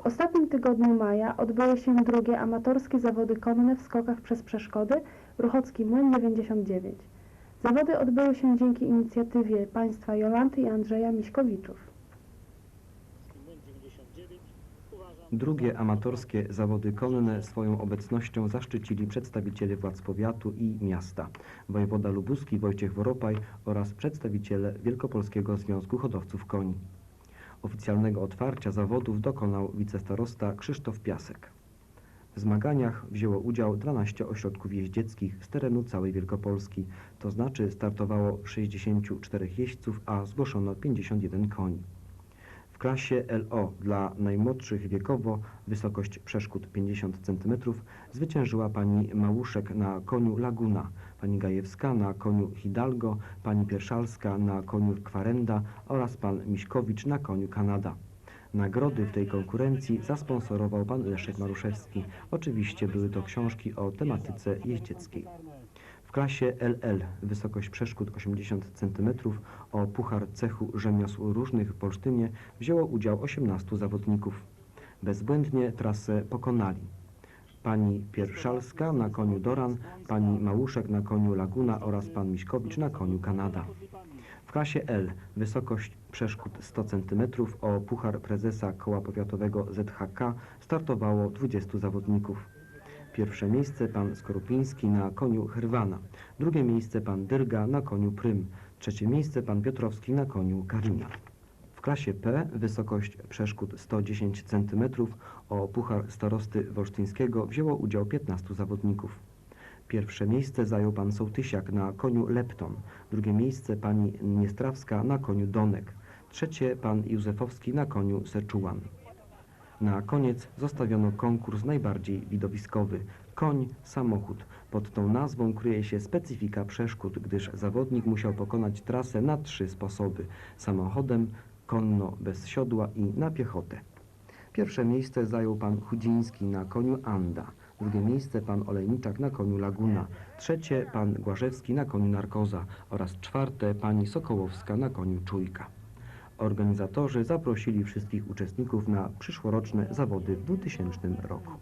W ostatnim tygodniu maja odbyły się drugie amatorskie zawody konne w skokach przez przeszkody Ruchocki Młyn 99. Zawody odbyły się dzięki inicjatywie państwa Jolanty i Andrzeja Miśkowiczów. Drugie amatorskie zawody konne swoją obecnością zaszczycili przedstawiciele władz powiatu i miasta, wojewoda lubuski Wojciech Woropaj oraz przedstawiciele Wielkopolskiego Związku Hodowców Koni. Oficjalnego otwarcia zawodów dokonał wicestarosta Krzysztof Piasek. W zmaganiach wzięło udział 12 ośrodków jeździeckich z terenu całej Wielkopolski, to znaczy startowało 64 jeźdźców, a zgłoszono 51 koni. Klasie LO dla najmłodszych wiekowo wysokość przeszkód 50 cm zwyciężyła pani Małuszek na koniu Laguna, pani Gajewska na koniu Hidalgo, pani Pierszalska na koniu Kwarenda oraz pan Miśkowicz na koniu Kanada. Nagrody w tej konkurencji zasponsorował pan Leszek Maruszewski. Oczywiście były to książki o tematyce jeździeckiej. W klasie LL wysokość przeszkód 80 cm o puchar cechu rzemiosł różnych w Polsztynie wzięło udział 18 zawodników. Bezbłędnie trasę pokonali. Pani Pierszalska na koniu Doran, pani Małuszek na koniu Laguna oraz pan Miśkowicz na koniu Kanada. W klasie L wysokość przeszkód 100 cm o puchar prezesa koła powiatowego ZHK startowało 20 zawodników. Pierwsze miejsce pan Skorupiński na koniu Hrwana, drugie miejsce pan Dyrga na koniu Prym, trzecie miejsce pan Piotrowski na koniu Karina. W klasie P wysokość przeszkód 110 cm o puchar starosty wolsztyńskiego wzięło udział 15 zawodników. Pierwsze miejsce zajął pan Sołtysiak na koniu Lepton, drugie miejsce pani Niestrawska na koniu Donek, trzecie pan Józefowski na koniu Seczułan. Na koniec zostawiono konkurs najbardziej widowiskowy koń samochód. Pod tą nazwą kryje się specyfika przeszkód, gdyż zawodnik musiał pokonać trasę na trzy sposoby: samochodem, konno bez siodła i na piechotę. Pierwsze miejsce zajął pan Chudziński na koniu Anda, drugie miejsce pan Olejniczak na koniu Laguna, trzecie pan Głażewski na koniu Narkoza oraz czwarte pani Sokołowska na koniu Czujka. Organizatorzy zaprosili wszystkich uczestników na przyszłoroczne zawody w 2000 roku.